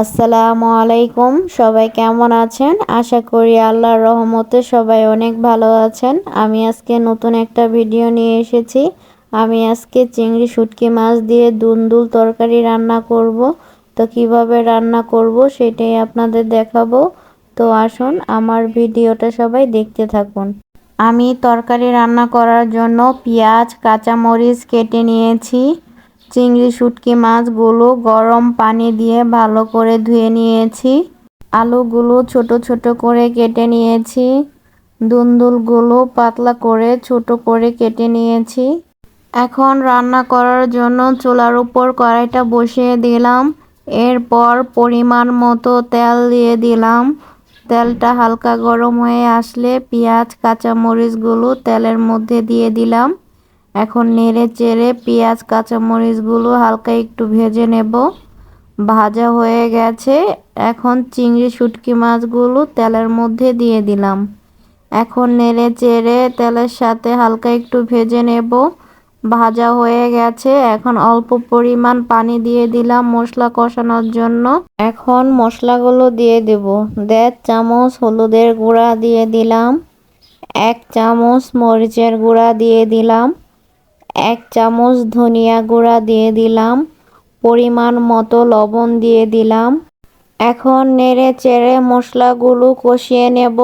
আসসালামু আলাইকুম। সবাই কেমন আছেন? আশা করি আল্লাহর রহমতে সবাই অনেক ভালো আছেন। আমি আজকে নতুন একটা ভিডিও নিয়ে এসেছি। আমি আজকে চিংড়ি শুটকি মাছ দিয়ে দুন্দুল তরকারি রান্না করব। তো কীভাবে রান্না করব সেটাই আপনাদের দেখাবো। তো আসুন আমার ভিডিওটা সবাই দেখতে থাকুন। আমি তরকারি রান্না করার জন্য পেঁয়াজ, কাঁচামরিচ কেটে নিয়েছি। চিংড়ি, শুটকি মাছগুলো গরম পানি দিয়ে ভালো করে ধুয়ে নিয়েছি। আলুগুলো ছোট ছোট করে কেটে নিয়েছি। দুন্দুলগুলো পাতলা করে ছোট করে কেটে নিয়েছি। এখন রান্না করার জন্য চুলার উপর কড়াইটা বসিয়ে দিলাম। এরপর পরিমাণ মতো তেল দিয়ে দিলাম। তেলটা হালকা গরম হয়ে আসলে পেঁয়াজ, কাঁচামরিচগুলো তেলের মধ্যে দিয়ে দিলাম। এখন নেড়ে চেড়ে পেঁয়াজ, কাঁচামরিচগুলো হালকা একটু ভেজে নেব। ভাজা হয়ে গেছে। এখন চিংড়ি শুটকি মাছগুলো তেলের মধ্যে দিয়ে দিলাম। এখন নেড়ে চেড়ে তেলের সাথে হালকা একটু ভেজে নেব। ভাজা হয়ে গেছে। এখন অল্প পরিমাণ পানি দিয়ে দিলাম মশলা কষানোর জন্য। এখন মশলাগুলো দিয়ে দেব। দেড় চামচ হলুদের গুঁড়া দিয়ে দিলাম। এক চামচ মরিচের গুঁড়া দিয়ে দিলাম। এক চামচ ধনিয়া গুঁড়া দিয়ে দিলাম, পরিমাণ মতো লবণ দিয়ে দিলাম। এখন নেড়ে চেড়ে মশলাগুলো কষিয়ে নেব।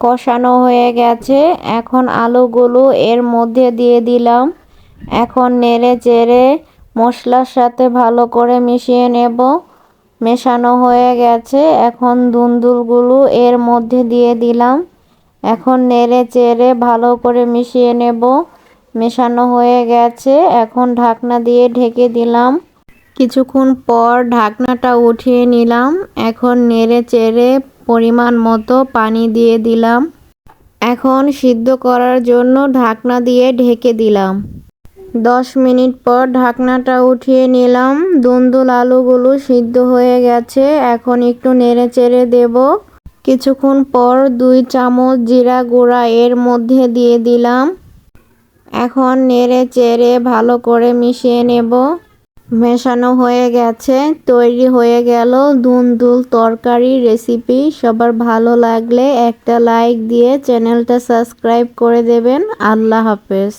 কষানো হয়ে গেছে। এখন আলুগুলো এর মধ্যে দিয়ে দিলাম। এখন নেড়ে চেড়ে মশলার সাথে ভালো করে মিশিয়ে নেব। মেশানো হয়ে গেছে। এখন দুন্দুলগুলো এর মধ্যে দিয়ে দিলাম। এখন নেড়ে চেড়ে ভালো করে মিশিয়ে নেব। মেশানো হয়ে গেছে। এখন ঢাকনা দিয়ে ঢেকে দিলাম। কিছুক্ষণ পর ঢাকনাটা উঠিয়ে নিলাম। এখন নেড়ে চেড়ে পরিমাণ মতো পানি দিয়ে দিলাম। এখন সিদ্ধ করার জন্য ঢাকনা দিয়ে ঢেকে দিলাম। দশ মিনিট পর ঢাকনাটা উঠিয়ে নিলাম। দুন্দুল আলুগুলো সিদ্ধ হয়ে গেছে। এখন একটু নেড়ে চেড়ে দেব। কিছুক্ষণ পর দুই চামচ জিরা গুঁড়া এর মধ্যে দিয়ে দিলাম। এখন নেড়ে চেড়ে ভালো করে মিশিয়ে নেব। মেশানো হয়ে গেছে, তৈরি হয়ে গেল দুন্দুল তরকারি রেসিপি সবার ভালো লাগলে একটা লাইক দিয়ে চ্যানেলটা সাবস্ক্রাইব করে দেবেন। আল্লাহ হাফেজ।